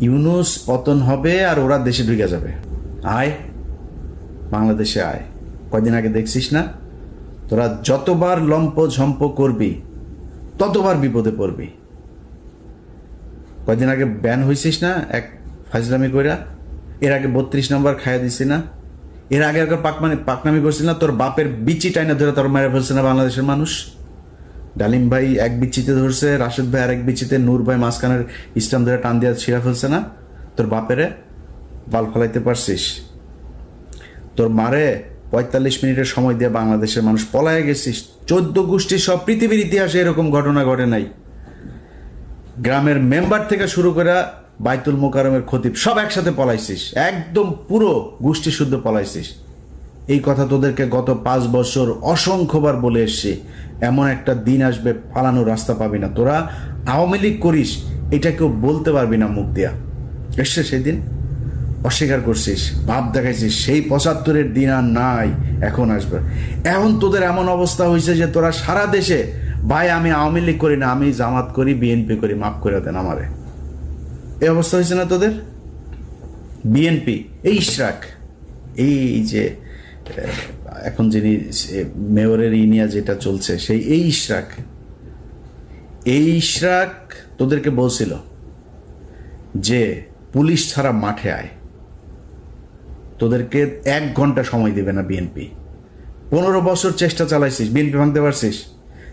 ইউনুস পতন হবে আর ওরা দেশে ঢুকে যাবে। আয়। বাংলাদেশে আয়। কয়দিন আগে দেখছিস না? তোরা যতবার লম্প ঝম্প করবি, ততবার বিপদে পড়বি। কয়দিন আগে ব্যান হয়েছিস না এক ফাজলামি কইরা? এর আগে বত্রিশ নম্বর খাইয়া দিছি না? এর আগে একবার পাকমানি পাকনামি করছিস না? তোর বাপের বিচি টাইনা ধরে তোর মেরে ফেলছে না বাংলাদেশের মানুষ? ডালিম ভাই এক বিচিতে ধরছে, রাশেদ ভাই আরেক বিচিতে নূর ভাই মাঝখানের ইসলাম ধরে টান দিয়া ছিঁড়া ফেলছে না? তোর বাপেরে বাল ফলাইতে পারছিস? তোর মারে পঁয়তাল্লিশ মিনিটের সময় দিয়ে বাংলাদেশের মানুষ পলায় গেছিস। চোদ্দ গোষ্ঠীর সব পৃথিবীর ইতিহাসে এরকম ঘটনা ঘটে নাই। গ্রামের মেম্বার থেকে শুরু করে বাইতুল মোকারমের খতিব সব একসাথে পলাইছিস। একদম পুরো গোষ্ঠী শুদ্ধ পলাইছিস। এই কথা তোদেরকে গত পাঁচ বছর অসংখ্যবার বলে এসছি। এমন একটা দিন আসবে, পালানোর রাস্তা পাবি না। তোরা আওয়ামী লীগ করিস, এটা কেউ বলতে পারবি না মুখ দিয়া। এসছে সেদিন অস্বীকার করছিস, ভাব দেখাইছিস, সেই পঁচাত্তরের দিন আর নাই, এখন আসবে। এখন তোদের এমন অবস্থা হয়েছে যে তোরা সারা দেশে, ভাই, আমি আওয়ামী লীগ করি না, আমি জামাত করি, বিএনপি করি, মাফ করে দেন আমারে। এই অবস্থা হয়েছে না তোদের? বিএনপি, এই ইশরাক, এই যে এখন যিনি মেয়রের ইনিয়া যেটা চলছে, সেই এই ইশরাক। এই ইশরাক তোদেরকে বলছিল যে পুলিশ ছাড়া মাঠে আয়। তোদেরকে এক ঘণ্টা সময় দেবে না বিএনপি। পনেরো বছর চেষ্টা চালাইছিস, বিএনপি ভাঙতে পারছিস,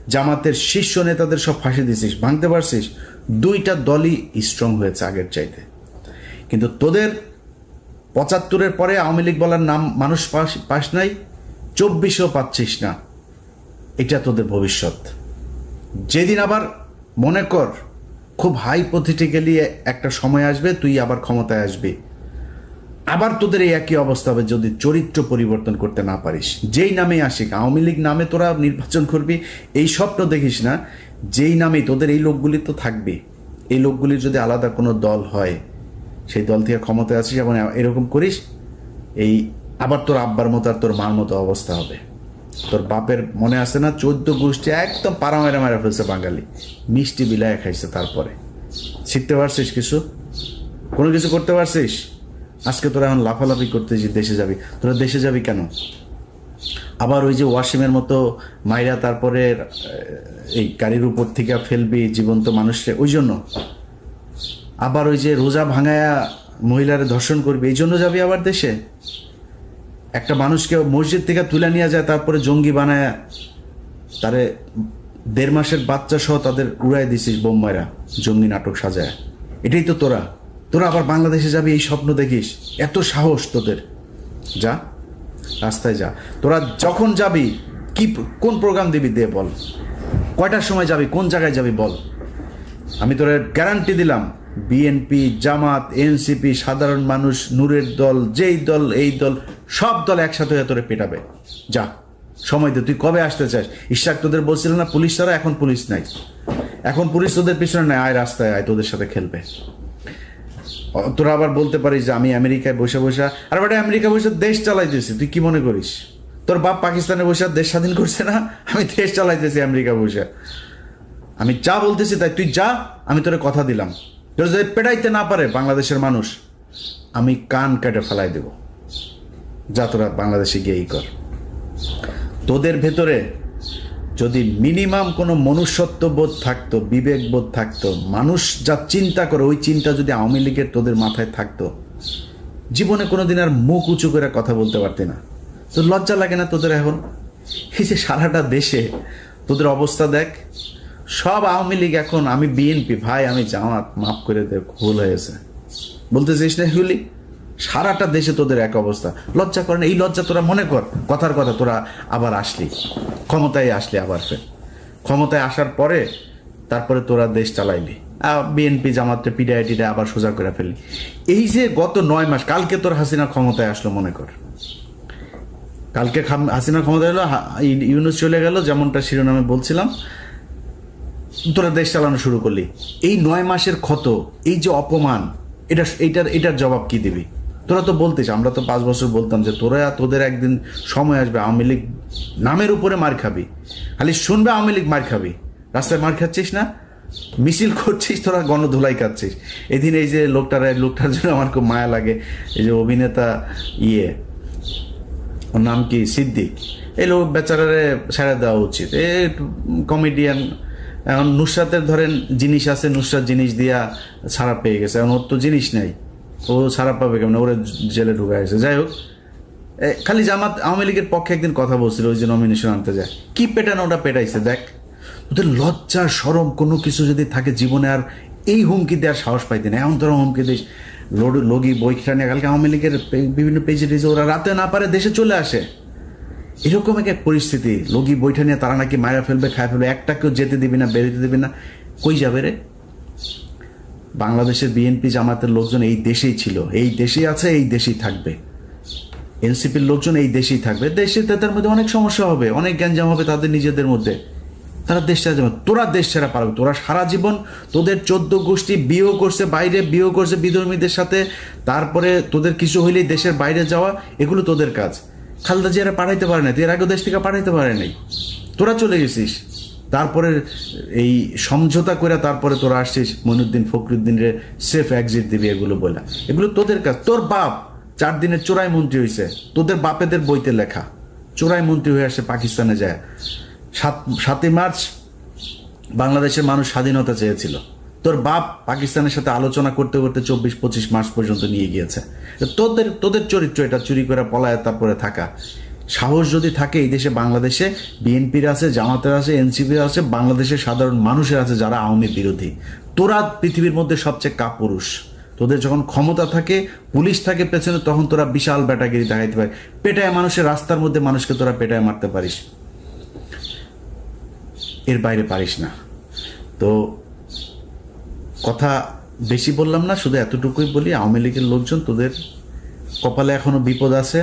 জামাতের শীর্ষ নেতাদের সব ফাঁসি দিছিস, ভাঙতে পারছিস, দুইটা দলই স্ট্রং হয়েছে আগের চাইতে। কিন্তু তোদের পঁচাত্তরের পরে আওয়ামী লীগ বলার নাম মানুষ পাস পাস নাই, চব্বিশেও পাচ্ছিস না। এটা তোদের ভবিষ্যৎ। যেদিন আবার মনে কর, খুব হাই হাইপোথেটিক্যালি একটা সময় আসবে, তুই আবার ক্ষমতায় আসবি। আবার তোদের এই একই অবস্থা হবে যদি চরিত্র পরিবর্তন করতে না পারিস। যেই নামে আসিক, আওয়ামী লীগ নামে তোরা নির্বাচন করবি, এই স্বপ্ন দেখিস না, যেই নামে তোদের এই লোকগুলি তো থাকবে। এই লোকগুলির যদি আলাদা কোনো দল হয় সেই দল থেকে ক্ষমতায় আছিস এবং এরকম করিস, এই আবার তোর আব্বার মতো আর তোর মার মতো অবস্থা হবে। তোর বাপের মনে আছে না, চোদ্দ গোষ্ঠী একদম পাড়া মেরা মেরা ফেলছে বাঙালি। মিষ্টি বিলায় খাইছে তারপরে। শিখতে পারছিস কিছু? কোনো কিছু করতে পারছিস? আজকে তোরা এখন লাফালাফি করতে যে দেশে যাবি, তোরা দেশে যাবি কেন? আবার ওই যে ওয়াসিমের মতো মাইরা তারপরে এই গাড়ির উপর থেকে ফেলবি জীবন্ত মানুষকে, ওই জন্য। আবার ওই যে রোজা ভাঙায়া মহিলারে ধর্ষণ করবি, এই জন্য যাবি আবার দেশে? একটা মানুষকে মসজিদ থেকে তুলে নিয়ে যায়, তারপরে জঙ্গি বানায় তারে দেড় মাসের বাচ্চা সহ তাদের উড়াই দিছিস বোম্বাইরা, জঙ্গি নাটক সাজায়। এটাই তো তোরা। তোরা আবার বাংলাদেশে যাবি, এই স্বপ্ন দেখিস। এত সাহস তোদের। যা, রাস্তায় যা। তোরা যখন যাবি, কি, কোন প্রোগ্রাম দিবি দে বল। কয়টার সময় যাবি, কোন জায়গায় যাবি বল। আমি তোরা গ্যারান্টি দিলাম বিএনপি জামাত এনসিপি সাধারণ মানুষ, নূরের দল, যেই দল, এই দল, সব দল একসাথে হয়ে তোরে পেটাবে। যা, সময় দে, তুই কবে আসতে চাস? ইশাক তোদের বলছিল না, পুলিশ ছাড়া এখন পুলিশ নাই। এখন পুলিশ তোদের পিছনে নাই, আয় রাস্তায়, আয়, তোদের সাথে খেলবে। তোরা আবার বলতে পারিস যে আমি আমেরিকায় বসে বসে, আর বেটা, আমেরিকা বসে দেশ চালাইতেছি তুই কি মনে করিস? তোর বাপ পাকিস্তানে বসে দেশ স্বাধীন করছে না? আমি দেশ চালাইতেছি আমেরিকা বসে। আমি যা বলতেছি তাই, তুই যা, আমি তোরে কথা দিলাম। তোর যদি পেটাইতে না পারে বাংলাদেশের মানুষ, আমি কান কেটে ফেলাই দেব। যা তোরা বাংলাদেশে গিয়েই কর। তোদের ভেতরে যদি মিনিমাম কোনো মনুষ্যত্ব বোধ থাকতো বিবেক বোধ থাকতো, মানুষ যা চিন্তা করে ওই চিন্তা যদি আওয়ামী লীগের তোদের মাথায় থাকতো, জীবনে কোনোদিন আর মুখ উঁচু করে কথা বলতে পারতি না। তো লজ্জা লাগে না তোদের এখন? এই যে সারাটা দেশে তোদের অবস্থা দেখ সব আওয়ামী লীগ এখন, আমি বিএনপি ভাই, আমি জামাত, মাফ করে দে, ভুল হয়েছে। বলতে চাইস না এগুলি? সারাটা দেশে তোদের এক অবস্থা। লজ্জা করে না? এই লজ্জা তোরা মনে কর। কথার কথা তোরা আবার আসলি। ক্ষমতায় আসলি আবার ফের। ক্ষমতায় আসার পরে তারপরে তোরা দেশ চালাইলি। বিএনপি জামাতে পিডায় টিডায় আবার সোজা করে ফেললি। এই যে গত নয় মাস, কালকে তোর হাসিনা ক্ষমতায় আসলো মনে কর। কালকে হাসিনা ক্ষমতায় এলো ইউনুস চলে গেল, যেমনটা শিরোনামে বলছিলাম। তোরা দেশ চালানো শুরু করলি। এই নয় মাসের ক্ষত, এই যে অপমান, এটা এটার এটার জবাব কি দিবি? তোরা তো বলতিস, আমরা তো পাঁচ বছর বলতাম যে তোরা তোদের একদিন সময় আসবে, আওয়ামী লীগ নামের উপরে মার খাবি। খালি শুনবে আওয়ামী লীগ মার খাবি। রাস্তায় মার খাচ্ছিস না? মিছিল করছিস, তোরা গণধুলাই খাচ্ছিস এদিন এই যে লোকটার লোকটার জন্য আমার খুব মায়া লাগে। এই যে অভিনেতা ইয়ে ওর নাম কি? সিদ্দিক। এই লোক বেচারারে ছেড়ে দেওয়া উচিত। এ কমেডিয়ান এখন নুসরাতের ধরেন জিনিস আছে, নুসরাত জিনিস দিয়া ছাড়া পেয়ে গেছে। এখন ওর তো জিনিস নেই। ও ছাড়া পাবে কেমন? ওরে জেলে ঢুকে গেছে। যাই হোক খালি জামাত আওয়ামী লীগের পক্ষে একদিন কথা বলছিল, ওই যে নমিনেশন আনতে যায়। কি পেটানো ওটা পেটাইছে? দেখ ওদের লজ্জা সরম কোনো কিছু যদি থাকে জীবনে আর এই হুমকি দেওয়ার সাহস পাইতে না। এমন তোরা হুমকি দিস লগি বইটা নিয়ে কালকে আওয়ামী লীগের বিভিন্ন পেজে ওরা রাতে না পারে দেশে চলে আসে। এরকম এক পরিস্থিতি। লগি বইটা নিয়ে তারা নাকি মারা ফেলবে, খায় ফেলবে একটা কেউ যেতে দিবি না, বেরোতে দিবি না। কই যাবে রে? বাংলাদেশের বিএনপি জামাতের লোকজন এই দেশেই ছিল। এই দেশেই আছে, এই দেশেই থাকবে। এনসিপির লোকজন এই দেশেই থাকবে। দেশে তাদের মধ্যে অনেক সমস্যা হবে, অনেক গ্যাঞ্জাম হবে তাদের নিজেদের মধ্যে। তারা দেশ ছেড়ে যাবে তোরা দেশ ছেড়া পারবে তোরা সারা জীবন তোদের চোদ্দ গোষ্ঠী বিয়েও করছে, বাইরে বিয়েও করছে বিধর্মীদের সাথে। তারপরে তোদের কিছু হইলেই দেশের বাইরে যাওয়া, এগুলো তোদের কাজ। খালদা জিয়ারা পাঠাইতে পারে না এর আগেও দেশ থেকে পাঠাইতে পারে নাই। তোরা চলে গেছিস। তারপরে এই সমঝোতা করে তারপরে তোরা আসছিস মনুদ্দিন ফখরুদ্দিনের সেফ এক্সিট দিবি এগুলো বলে এগুলো তোদের কাজ। তোর বাপ চার দিনের চোরাই মন্ত্রী হয়েছে তোদের বাপেদের বইতে লেখা। চোরাই মন্ত্রী হয়ে আসে পাকিস্তানে যায়। সাত সাতই মার্চ বাংলাদেশের মানুষ স্বাধীনতা চেয়েছিল। তোর বাপ পাকিস্তানের সাথে আলোচনা করতে করতে চব্বিশ, পঁচিশ মাস পর্যন্ত নিয়ে গিয়েছে। তোদের তোদের চরিত্র এটা, চুরি করে পলায় তারপরে থাকা। সাহস যদি থাকে এই দেশে, বাংলাদেশে, বিএনপির আছে, জামাতের আছে, এনসিপির আছে, বাংলাদেশের সাধারণ মানুষের আছে যারা আওয়ামী বিরোধী। তোরা পৃথিবীর মধ্যে সবচেয়ে কাপুরুষ। তোদের যখন ক্ষমতা থাকে, পুলিশ থাকে পেছনে, তখন তোরা বিশাল ব্যাটাগিরি দেখাইতে পারে পেটায় মানুষের রাস্তার মধ্যে মানুষকে তোরা পেটায় মারতে পারিস। এর বাইরে পারিস না। তো কথা বেশি বললাম না, শুধু এতটুকুই বলি, আওয়ামী লীগের লোকজন তোদের কপালে এখনও বিপদ আছে।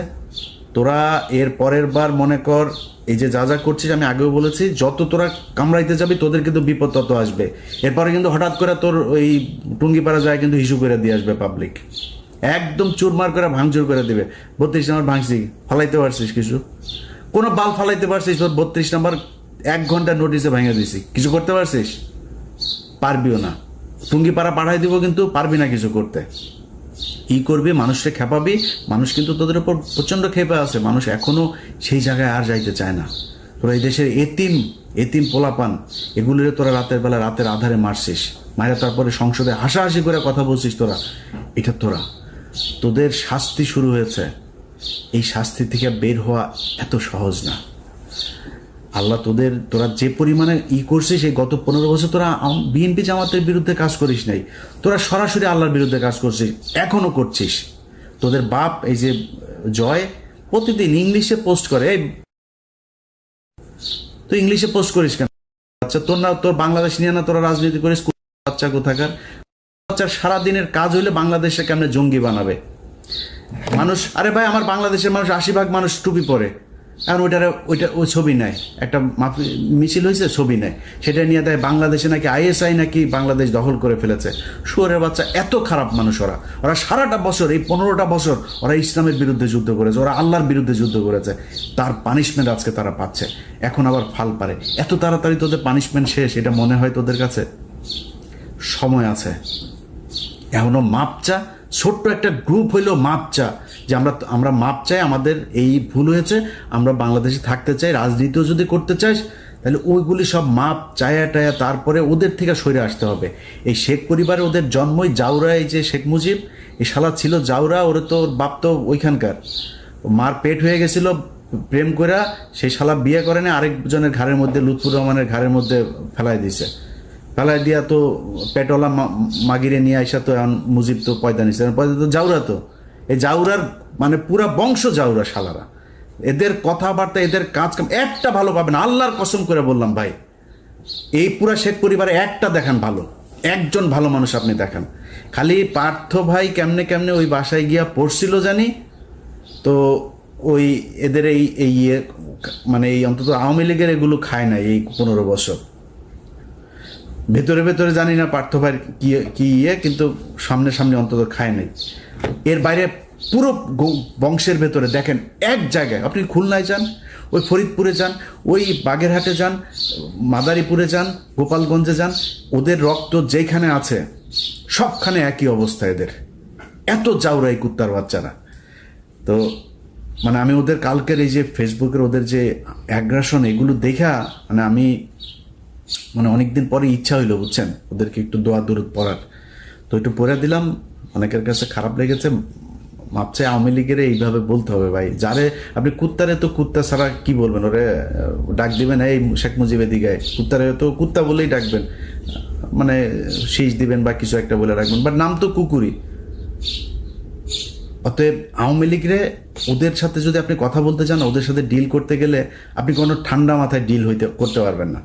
তোরা এর পরের বার মনে কর, এই যে যা যা করছিস, আমি আগেও বলেছি, যত তোরা কামড়াইতে যাবি, তোদের কিন্তু বিপদ তত আসবে। এরপরে কিন্তু হঠাৎ করে তোর ওই টুঙ্গিপাড়া যায় কিন্তু হিসু করে দিয়ে আসবে পাবলিক একদম চুরমার করে, ভাঙচুর করে দিবে। বত্রিশ নম্বর ভাঙছি, ফালাইতে পারছিস কিছু? কোনো বাল ফালাইতে পারছিস, তোর বত্রিশ নম্বর এক ঘণ্টা নোটিশে ভেঙে দিছি। কিছু করতে পারছিস? পারবিও না। টুঙ্গিপাড়া পাঠাই দিব কিন্তু পারবি না কিছু করতে। ই করবি, মানুষকে খেপাবি, মানুষ কিন্তু তোদের উপর প্রচণ্ড খেপে আছে। মানুষ এখনও সেই জায়গায় আর যাইতে চায় না। তোরা এই দেশের এতিম এতিম পোলাপান, এগুলোরে তোরা রাতের বেলা রাতের আধারে মারছিস। মায়েরা তারপরে সংসদে হাসাহাসি করে কথা বলছিস তোরা। এটা তোরা। তোদের শাস্তি শুরু হয়েছে। এই শাস্তি থেকে বের হওয়া এত সহজ না। আল্লাহ তোদের, তোরা যে পরিমাণে ই করছিস এই গত পনেরো বছর তোরা বিএনপি জামাতের বিরুদ্ধে কাজ করিস নাই। তোরা সরাসরি আল্লাহর বিরুদ্ধে কাজ করছিস, এখনও করছিস। তোদের বাপ এই যে জয়, প্রতিদিন ইংলিশে পোস্ট করে তুই ইংলিশে পোস্ট করিস কেন? আচ্ছা তোর না, তোর বাংলাদেশ নিয়ে না তোরা রাজনীতি করিস বাচ্চা কোথাকার? বাচ্চার সারাদিনের কাজ হইলে বাংলাদেশে কেমনে জঙ্গি বানাবে? মানুষ, আরে ভাই, আমার বাংলাদেশের মানুষ আশি ভাগ মানুষ টুপি পরে। আর ওইটার ওইটা ওই ছবি নেয় একটা মাফি- মিছিল হয়েছে, ছবি নেয় সেটা নিয়ে দেয় বাংলাদেশে নাকি আইএসআই নাকি বাংলাদেশ দখল করে ফেলেছে। শুয়ারের বাচ্চা, এত খারাপ মানুষ ওরা। ওরা সারাটা বছর, এই পনেরোটা বছর ওরা ইসলামের বিরুদ্ধে যুদ্ধ করেছে, ওরা আল্লাহর বিরুদ্ধে যুদ্ধ করেছে। তার পানিশমেন্ট আজকে তারা পাচ্ছে। এখন আবার ফাল পারে। এত তাড়াতাড়ি তোদের পানিশমেন্ট শেষ, এটা মনে হয় তোদের কাছে? সময় আছে। এখনও মাপচা, ছোট্ট একটা গ্রুপ হইলেও মাপ চা যে আমরা আমরা মাপ চাই, আমাদের এই ভুল হয়েছে, আমরা বাংলাদেশে থাকতে চাই, রাজনীতিও যদি করতে চাইস তাহলে ওইগুলি সব মাপ চায়া টায়া তারপরে ওদের থেকে সরে আসতে হবে। এই শেখ পরিবারে ওদের জন্মই জাউরা, এই যে শেখ মুজিব, এই শালা ছিল জাউরা, ওরে তো ওর বাপ তো ওইখানকার। মার পেট হয়ে গেছিল, প্রেম করা সেই শালা বিয়ে করে না, আরেকজনের ঘাড়ের মধ্যে, লুৎফুর রহমানের ঘাড়ের মধ্যে ফেলাই দিছে। ফেলাই দিয়া তো পেটওয়ালা মাগিরে নিয়ে আসা তো এখন মুজিব তো পয়দা নিছে, পয়দা তো জাউরা তো। এই জাউরার মানে পুরা বংশ জাউরা শালারা। এদের কথাবার্তা, এদের কাজ কাম একটা ভালো পাবেন আল্লাহর কসম করে বললাম, ভাই, এই পুরা শেখ পরিবারে একটা দেখান ভালো। একজন ভালো মানুষ আপনি দেখান। খালি পার্থ ভাই কেমনে কেমনে ওই বাসায় গিয়া পড়ছিল জানি? তো ওই এদের এই এই ইয়ে মানে এই অন্তত আওয়ামী লীগের এগুলো খায় না এই পনেরো বছর। ভেতরে ভেতরে জানি না পার্থ ভাইয়ের কি কি ইয়ে কিন্তু সামনে সামনে অন্তত খায় নাই। এর বাইরে পুরো বংশের ভেতরে দেখেন এক জায়গায়। আপনি খুলনায় যান, ওই ফরিদপুরে যান, ওই বাগেরহাটে যান, মাদারীপুরে যান, গোপালগঞ্জে যান, ওদের রক্ত যেখানে আছে, সবখানে একই অবস্থা এদের। এত চাউরাই কুত্তার বাচ্চারা। তো মানে আমি ওদের কালকের এই যে ফেসবুকের ওদের যে অ্যাগ্রাসন এগুলো দেখা মানে আমি মানে অনেকদিন পরে ইচ্ছা হইল, বুঝছেন? ওদেরকে একটু দোয়া দূরত পড়ার। তো একটু পড়ে দিলাম অনেকের কাছে খারাপ লেগেছে মাপছে আওয়ামী লীগের এইভাবে বলতে হবে ভাই। যারে, আপনি কুত্তারে তো কুত্তা ছাড়া কি বলবেন? ওরে, ডাক দিবেন, এই শেখ মুজিবের দিকে কুত্তারে তো কুত্তা বলেই ডাকবেন। মানে শীষ দিবেন বা কিছু একটা বলে রাখবেন। বাট নাম তো কুকুরি অতএব আওয়ামী লীগরে ওদের সাথে যদি আপনি কথা বলতে চান, ওদের সাথে ডিল করতে গেলে আপনি কোনো ঠান্ডা মাথায় ডিল হইতে, করতে পারবেন না।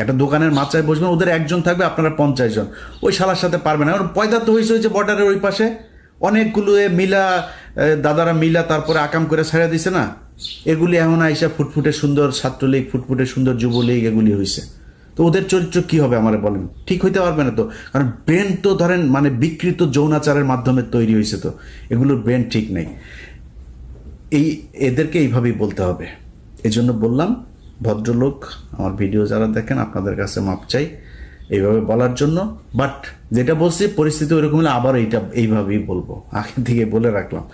একটা দোকানের মাচায় বসবেন, ওদের একজন থাকবে, আপনারা পঞ্চাশ জন। ওই শালার সাথে পারবে না। কারণ পয়দা তো হয়েছে যে বর্ডারের ওই পাশে। অনেকগুলো মিলা দাদারা মিলা তারপরে আকাম করে ছেড়ে দিছে না? এগুলি এখন আইসা ফুটফুটে সুন্দর ছাত্রলীগ, ফুটফুটে সুন্দর যুবলীগ এগুলি হয়েছে তো ওদের চরিত্র কি হবে আমারে বলেন? ঠিক হইতে পারবে না তো। কারণ ব্রেন তো ধরেন মানে বিকৃত যৌনাচারের মাধ্যমে তৈরি হয়েছে তো। এগুলোর ব্রেন ঠিক নেই। এই, এদেরকে এইভাবেই বলতে হবে। এই জন্য বললাম ভদ্রলোক, আমার ভিডিও যারা দেখেন, আপনাদের কাছে মাপ চাই এইভাবে বলার জন্য। বাট যেটা বলছি, পরিস্থিতি ওইরকম হলে আবার এইটা এইভাবেই বলব। আগে থেকে বলে রাখলাম।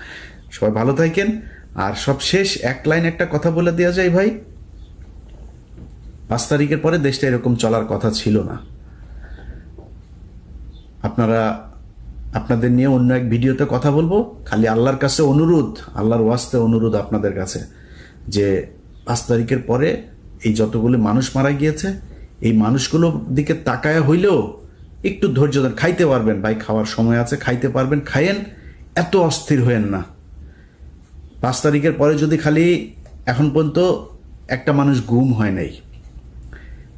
সবাই ভালো থাকেন। আর সব শেষ এক লাইন একটা কথা বলে দেওয়া যায় ভাই। পাঁচ তারিখের পরে দেশটা এরকম চলার কথা ছিল না। আপনারা, আপনাদের নিয়ে অন্য এক ভিডিওতে কথা বলব। খালি আল্লাহর কাছে অনুরোধ, আল্লাহর ওয়াস্তে অনুরোধ আপনাদের কাছে যে পাঁচ তারিখের পরে এই যতগুলো মানুষ মারা গিয়েছে, এই মানুষগুলোর দিকে তাকায় হইলেও একটু ধৈর্য ধরে খাইতে পারবেন। ভাই, খাওয়ার সময় আছে, খাইতে পারবেন। খাইয়েন, এত অস্থির হয়েন না। পাঁচ তারিখের পরে যদি খালি এখন পর্যন্ত একটা মানুষ গুম হয় নাই,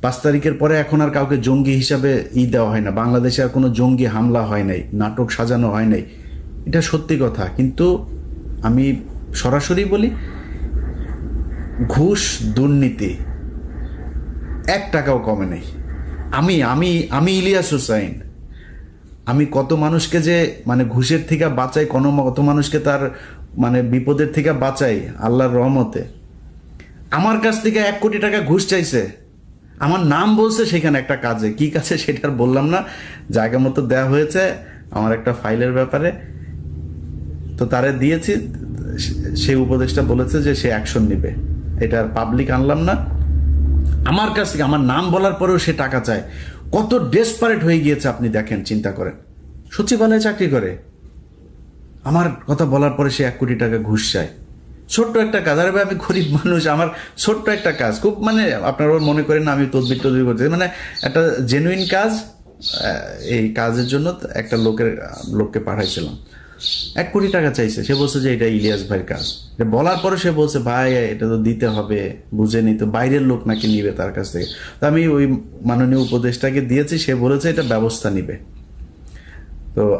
পাঁচ তারিখের পরে এখন আর কাউকে জঙ্গি হিসাবে ই দেওয়া হয় না। বাংলাদেশে আর কোনো জঙ্গি হামলা হয় নাই, নাটক সাজানো হয় নাই। এটা সত্যি কথা। কিন্তু আমি সরাসরি বলি ঘুষ, দুর্নীতি, এক টাকাও কমে নেই। আমি আমি আমি ইলিয়াস হুসাইন। আমি কত মানুষকে যে মানে ঘুষের থেকে বাঁচাই, কোনো কত মানুষকে তার মানে বিপদের থেকে বাঁচাই আল্লাহর রহমতে। আমার কাছ থেকে এক কোটি টাকা ঘুষ চাইছে। আমার নাম বলছে সেখানে একটা কাজে। কি কাজে সেটা আর বললাম না। জায়গা মতো দেওয়া হয়েছে, আমার একটা ফাইলের ব্যাপারে। তো তারে দিয়েছি সে উপদেশটা বলেছে যে সে অ্যাকশন নিবে। এটা পাবলিক আনলাম না। আমার কাছ থেকে, আমার নাম বলার পরেও সে টাকা চায়। কত ডেসপারেট হয়ে গিয়েছে আপনি দেখেন, চিন্তা করেন। সচিবালয়ে চাকরি করে। আমার কথা বলার পরে সে এক কোটি টাকা ঘুষ চায়। ছোট্ট একটা কাজ। আরে ভাই, আমি গরিব মানুষ, আমার ছোট্ট একটা কাজ। খুব মানে আপনারা মনে করেন আমি তদবির তদবির করতে মানে একটা জেনুইন কাজ এই কাজের জন্য একটা লোকের, লোককে পাঠাইছিলাম। এক কোটি টাকা চাইছে। সে বলছে যে এটা ইলিয়াস ভাইয়ের কাজ। বলার পরে সে বলছে, ভাই, এটা তো দিতে হবে, বুঝে তো, বাইরের লোক নাকি নিবে তার কাছ থেকে। তো আমি ওই মাননীয় উপদেশটাকে দিয়েছি, সে বলেছে এটা ব্যবস্থা নিবে। তো